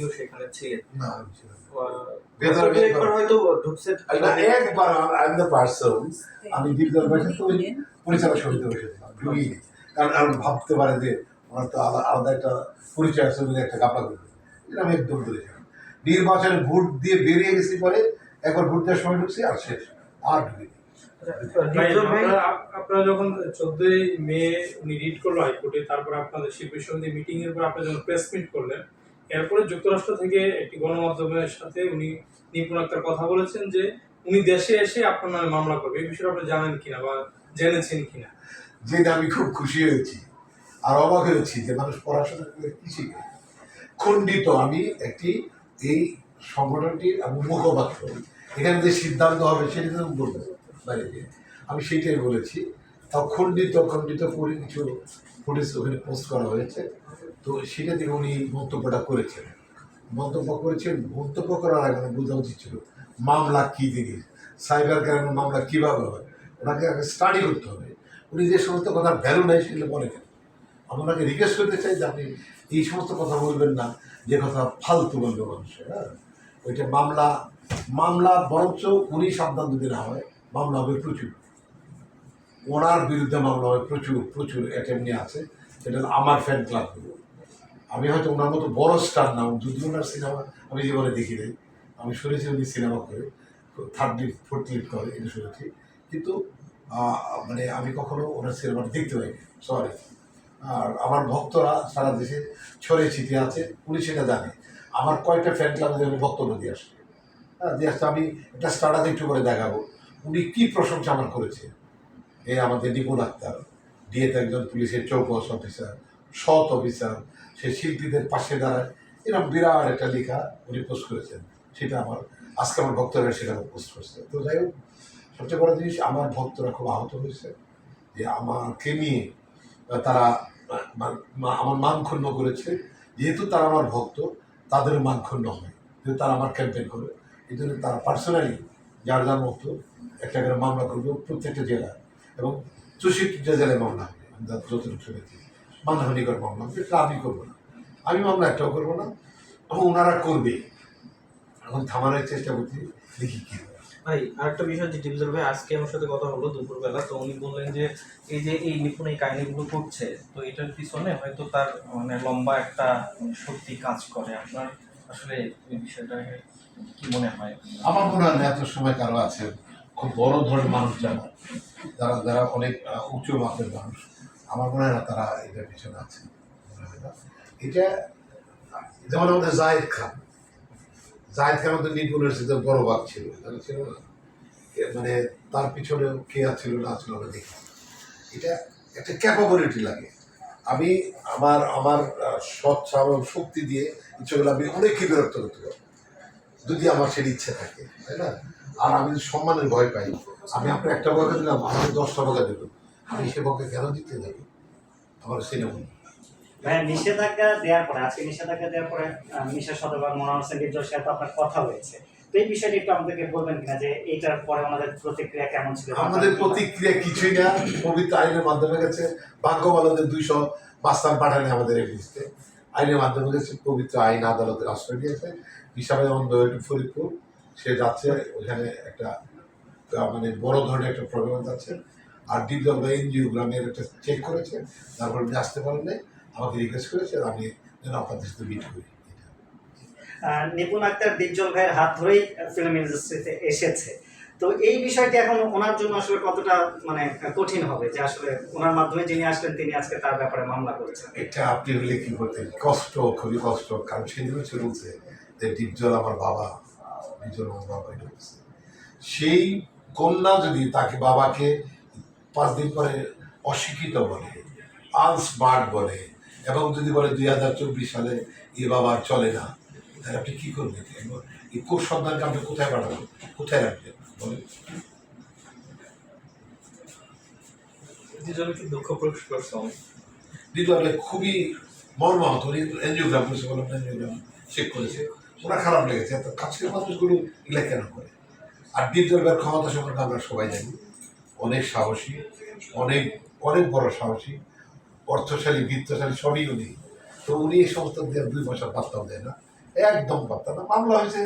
আপনিও সেখানে ছিলেন। না একবার একবার- হয়তো ঢুকছেন। একবার আই দ্য পার্সন আমি দীপদার বসে তো পরিচালক সমিতি বসেছিলাম ঢুকি কারণ আমি ভাবতে পারে যে ওনার তো আলাদা আলাদা একটা পরিচয় আছে একটা গাপলা করবে এটা আমি একদম করেছিলাম নির্বাচনে ভোট দিয়ে বেরিয়ে গেছি পরে একবার ভোট দেওয়ার সময় ঢুকছি আর শেষ আর ঢুকি ভাই, আপনারা যখন চোদ্দই মে উনি রিড করল হাইকোর্টে তারপর আপনাদের শিল্পী সমিতি মিটিং এর পর আপনি যখন প্রেস মিট করলেন এরপরে যুক্তরাষ্ট্র থেকে একটি গণমাধ্যমের সাথে উনি নিপুণ আক্তার কথা বলেছেন যে উনি দেশে এসে আপনার নামে মামলা করবে। এই বিষয়ে আপনি জানেন কিনা বা জেনেছেন কিনা? যেটা আমি খুব খুশি হয়েছি আর অবাক হয়েছি যে মানুষ পড়াশোনা করে কি শিখে খণ্ডিত আমি একটি এই সংগঠনটির মুখপাত্র। এখানে যে সিদ্ধান্ত হবে সেটা তো বলব বাইরে আমি সেটাই বলেছি। তাও খণ্ডিত খণ্ডিত করে কিছু ফুটেজ ওখানে পোস্ট করা হয়েছে। তো সেটা থেকে উনি মন্তব্যটা করেছেন। মন্তব্য করেছেন, মন্তব্য করার আগে বোঝা উচিত ছিল, মামলা কী জিনিস? সাইবার ক্রাইমের মামলা কীভাবে হয়? ওনাকে আগে স্টাডি করতে হবে। উনি যে সমস্ত কথার ভ্যালু নেই সেগুলো বলে কেন আমি ওনাকে রিকোয়েস্ট করতে চাই যে আপনি এই সমস্ত কথা বলবেন না, যে কথা ফালতু বলবে মানুষের হ্যাঁ? ওইটা মামলা মামলা বরঞ্চ উনি সাবধান যদি না হয়, মামলা হবে প্রচুর। ওনার বিরুদ্ধে মামলা হবে প্রচুর প্রচুর অ্যাটেম্প আছে। সেটা আমার ফ্যান ক্লাবগুলো আমি হয়তো ওনার মতো বড় স্টার না, যদিও ওনার সিনেমা আমি জীবনে দেখি নাই। আমি শুনেছি উনি সিনেমা করে থার্ড লিড ফোর্থ লিড করে এটা শুনেছি কিন্তু মানে আমি কখনো ওনার সিনেমাটা দেখতে পাইনি সরি আর আমার ভক্তরা সারা দেশে ছড়িয়ে ছিটিয়ে আছে, উনি সেটা জানে। আমার কয়েকটা ফ্যান ক্লাবে আমি বক্তব্য দিয়ে আসছি হ্যাঁ দিয়ে আসতে আমি একটা স্টার্টাতে একটু করে দেখাবো। উনি কী প্রশংসা আমার করেছে? এই আমাদের নিপুণ আক্তার। ডিএতে একজন পুলিশের চৌকস অফিসার সৎ অফিসার, সে শিল্পীদের পাশে দাঁড়ায়। এরকম বিরাট একটা লেখা উনি পোস্ট করেছেন। সেটা আমার, আজকে আমার ভক্তরা সেটা পোস্ট করছে। তো যাই হোক, সবচেয়ে বড় জিনিস, আমার ভক্তরা খুব আহত হয়েছে। যে আমাকে নিয়ে তারা আমার মান ক্ষুণ্ণ করেছে। যেহেতু তারা আমার ভক্ত, তাদের মান ক্ষুণ্ণ হয়। যেহেতু তারা আমার ক্যাম্পেন করে, এই জন্য তারা পার্সোনালি যার যার মতো একটা করে মামলা করবে প্রত্যেকটা জেলা এবং চৌষট্টিটা জেলায় মামলা হবে, যতটুকু শুনেছি। মানহানিকর মামলা হবে এটা আমি করব না। আমি মামলা একটাও করব না এবং ওনারা করবে। এখন থামানোর চেষ্টা করছি দেখি কী ভাই আরেকটা বিষয় যে ডিপজল ভাই আজকে আমার সাথে কথা হলো দুপুরবেলা তো উনি বললেন যে এই যে এই নিপুণ এই কাহিনীগুলো করছে তো এটার পিছনে হয়তো তার মানে লম্বা একটা শক্তি কাজ করে। আপনার আসলে এই বিষয়টা কি মনে হয়? আমার মনে হয় এত সময় কারও আছে খুব বড় ধরনের মানুষ যারা যারা যারা অনেক আহ, উঁচু মাপের মানুষ। আমার মনে হয় না তারা এটার পিছনে আছে। এটা যেমন আমাদের জাহেদ খান। জাহেদ খান আমাদের নিপুণের সাথে বড় বাঘ ছিল ছিল না? মানে তার পিছনে কে ছিল না ছিল আমরা দেখি এটা একটা ক্যাপাবিলিটি লাগে। আমি আমার আমার আহ, সৎ শক্তি দিয়ে ইচ্ছেগুলো আমি অনেককে বিরক্ত করতে পারব যদি আমার সেটা ইচ্ছে থাকে তাই না? আর আমি সম্মানের ভয় পাই আমি আপনার একটা বকা দিলাম আমাকে দশটা বকা দেবো আমি সে বকা কেন দিতে যাব? আমার সিনেমা ভাইয়া নিষেধাজ্ঞা দেওয়ার পরে আজকে নিষেধাজ্ঞা দেওয়ার পরে মিশা সদবার মনোহর হোসেন গির্জার সাথে আপনার কথা হয়েছে। তো এই বিষয়টি একটু আমাদেরকে বলবেন কিনা যে এইটার পরে আমাদের প্রতিক্রিয়া কেমন ছিল? আমাদের প্রতিক্রিয়া কিছুই না। পবিত্র আইনের মাধ্যমে গেছে। ভাগ্যবালদের দুইশো বাস্তান পাঠানে আমাদের এগেন্স্টে আইনের মাধ্যমে গেছে পবিত্র আইন আদালতের আশ্রয় নিয়েছে। হিসাবে যেমন দৈট ফরিদপুর সে যাচ্ছে ওখানে একটা মানে বড় ধরনের একটা প্রবলেম যাচ্ছে। আর ডিপজল বা এনজিও গ্রামের একটা চেক করেছে তারপর উনি আসতে পারেন নাই আমাকে রিকোয়েস্ট করেছে আর আমি যেন আপনাদের সাথে মিট করি। নিপুণ আক্তার ডিপজল ভাইয়ের হাত ধরেই ফিল্ম ইন্ডাস্ট্রিতে এসেছে। তো এই বিষয়টি এখন ওনার জন্য আসলে কতটা মানে কঠিন হবে? যে আসলে ওনার মাধ্যমে যিনি আসলেন তিনি আজকে তার ব্যাপারে মামলা করেছেন। এটা আপনি হলে কি করতেন কষ্ট খুবই কষ্ট। কারণ সেদিন হচ্ছে বলছে যে ডিপজল আমার বাবা ডিপজল আমার বাবা সেই কন্যা যদি তাকে বাবাকে পাঁচ দিন পরে অশিক্ষিত বলে আনস্মার্ট বলে এবং যদি বলে দুই হাজার চব্বিশ সালে এ বাবা চলে না তাহলে আপনি কী করবেন? এই কোষ সন্তানকে আপনি কোথায় পাঠাবেন? কোথায় রাখবেন? বলেন। দুজনে কি দুঃখ প্রকাশ করছেন দ্বিতীয়ত খুবই মর্মাহত উনি এনজিওগ্রাম করেছে বললাম এনজিওগ্রাম চেক করেছে। ওরা খারাপ লেগেছে এত কাছের মানুষগুলো এগুলো কেন করে? আর দ্বিতীয়বার ক্ষমতা সম্পর্কে আমরা সবাই জানি। অনেক সাহসী, অনেক অনেক বড় সাহসী, অর্থশালী, বৃত্তশালী, সবই উনি। তো উনি এই সমস্ত দুই পয়সা পাত্তাও দেয় না। একদম পাত্তা না। মামলা হয়েছে